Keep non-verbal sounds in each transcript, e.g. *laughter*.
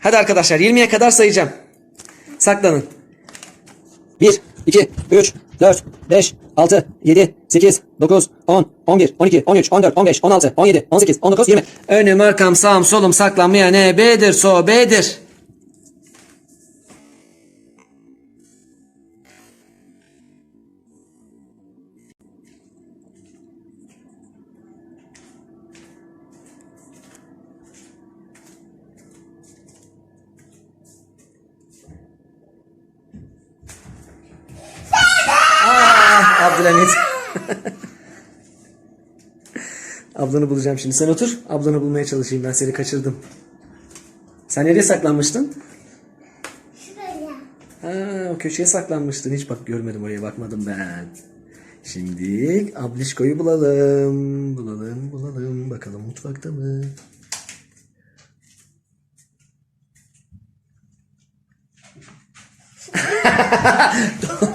Hadi arkadaşlar 20'ye kadar sayacağım. Saklanın. 1, 2, 3, 4, 5, 6, 7, 8, 9, 10, 11, 12, 13, 14, 15, 16, 17, 18, 19, 20. Önüm, arkam, sağım, solum saklanmaya ne B'dir, Abdülhamit. *laughs* Ablanı bulacağım şimdi. Sen otur. Ablanı bulmaya çalışayım. Ben seni kaçırdım. Sen nereye saklanmıştın? Şuraya. Ha, o köşeye saklanmıştın. Hiç bak görmedim oraya bakmadım ben. Şimdi Ablişko'yu bulalım. Bulalım, bulalım. Bakalım mutfakta mı? *laughs*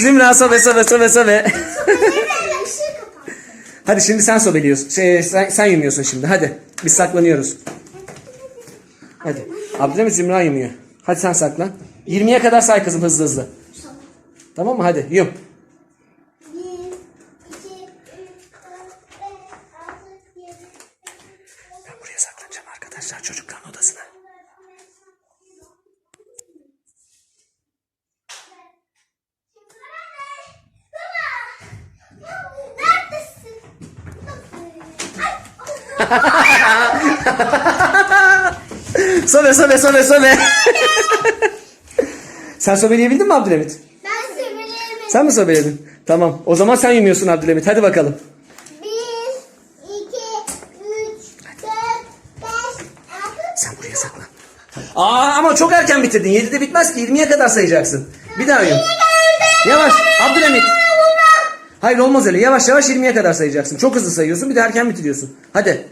Zimra sobe sobe sobe sobe. *laughs* Hadi şimdi sen sobeliyorsun. Şey, sen, sen yumuyorsun şimdi. Hadi. Biz saklanıyoruz. Hadi. Abdülhamit Zimra yumuyor. Hadi sen saklan. 20'ye kadar say kızım hızlı hızlı. Tamam mı? Hadi yum. Ben buraya saklanacağım arkadaşlar çocukların Sobe sobe sobe sobe. sen sobeleyebildin mi Abdülhamit? Ben sömürüyorum. Sen mi sobeledin? Tamam. O zaman sen yumuyorsun Abdülhamit. Hadi bakalım. Bir, iki, üç, dört, beş, altı. Sen buraya saklan. Aa ama çok erken bitirdin. 7'de bitmez ki 20'ye kadar sayacaksın. Bir daha yum. Yavaş Abdülhamit. Hayır olmaz öyle. Yavaş yavaş 20'ye kadar sayacaksın. Çok hızlı sayıyorsun. Bir de erken bitiriyorsun. Hadi.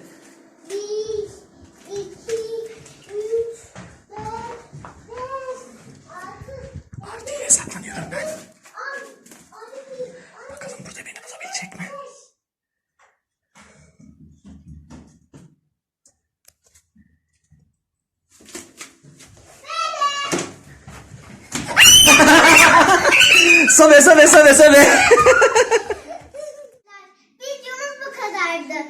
Save save save save. Videomuz bu kadardı.